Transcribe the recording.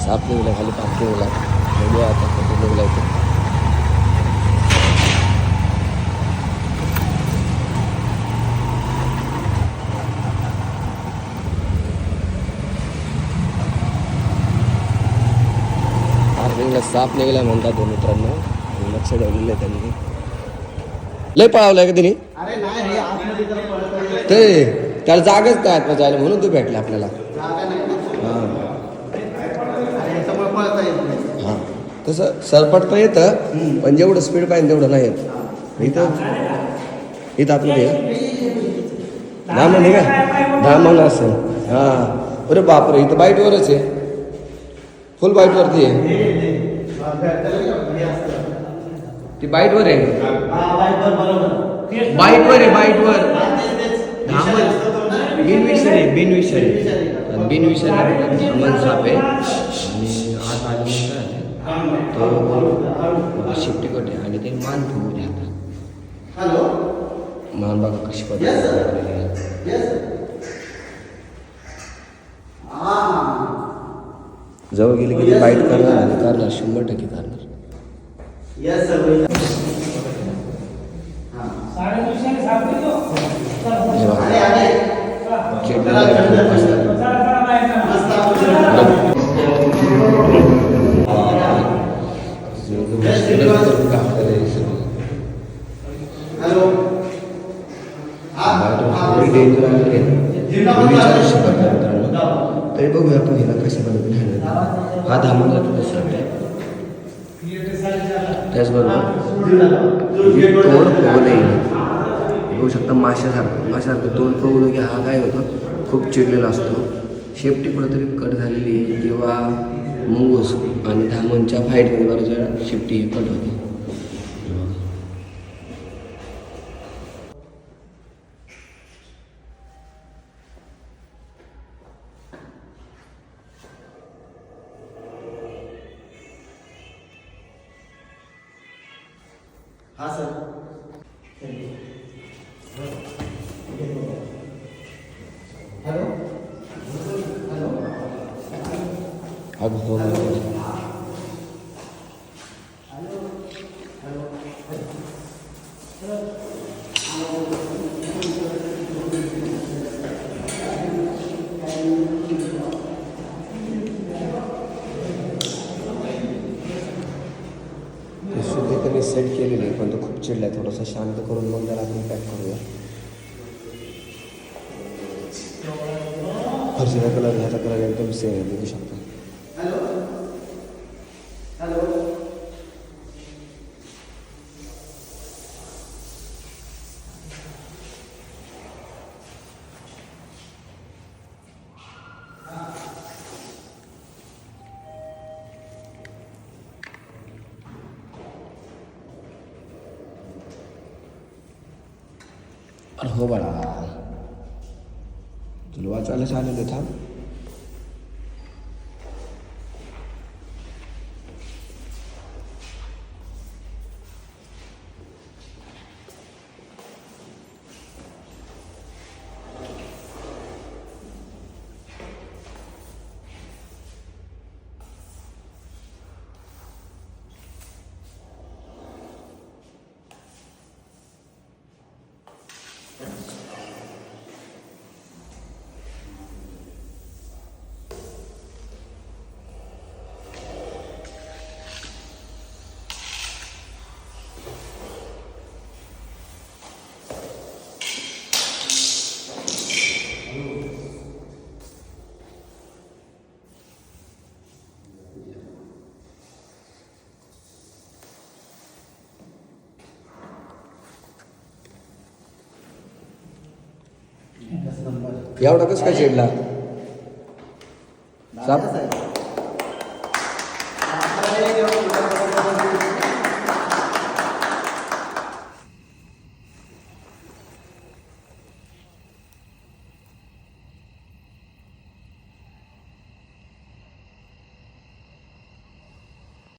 साप निघला खाली पार्किंगला बघूया आता कुठे निघला इथे पार्किंगला साप निघाला म्हणतात ते मित्रांनो आणि लक्ष ठेवलेलं आहे त्यांनी लय पळावलाय का तिने अरे नाही रे आतमध्ये जरा पळत आहे. ते त्याला जागाच काय आत्मा जायला म्हणून तू भेटला आपल्याला. नाही. हां. येत नाही. हां. तसं सरपटता येतं पण जेवढं स्पीड पाहिजे तेवढं नाही येत. इथं इथं आतमध्ये दहा म्हणजे काय दहा मन असेल हां. अरे बापरे इथं बाईटवरच आहे. फुल बाईटवरती आहे. ती बाईटवर आहे. बाईटवर आहे बाईटवर. बिनविषारी बिनविषारी धामण साप आहे. आणि आज आल्यानंतर तो शिफ्टीकट आहे आणि ते मान ठेवू द्या हॅलो? मान बघा कशी पद्धत जवळ गेली की बाईट करणार आणि करणार शंभर टक्के करणार येस सर हे बघा. अरे अरे चिडलेलं आहे खूप असं. मस्त आपण हॅलो हा हा थोडी डेंजर आलेली आहे मी विचारू शकत नाही मित्रांनो तरी बघूया आपण हिला कशा पद्धतीने हँडल हा धामून जातो दुसरा त्याचबरोबर तोड येईल बघू शकता. माशासारखं माशासारखं तोड पवलं की हा काय होतो? खूप चिडलेला असतो. शेपटी कुठेतरी कट झालेली आहे. किंवा मुंगूस आणि धामणच्या फाईटमध्ये बऱ्याच शेपटी कट होते. हा सर. अब हो ते सुद्धा त्यांनी सेट केलेली आहे पण तो खूप चिडला आहे थोडासा शांत करून मग जरा आपण पॅक करूया फरशीचा कलर ह्याचा कलर एकदम सेम आहे बघू शकता हॅलो? हॅलो? अरे हो बाळा. तुला वाचायला सांगितलं थांब. एवढा कसं काय चिडला साप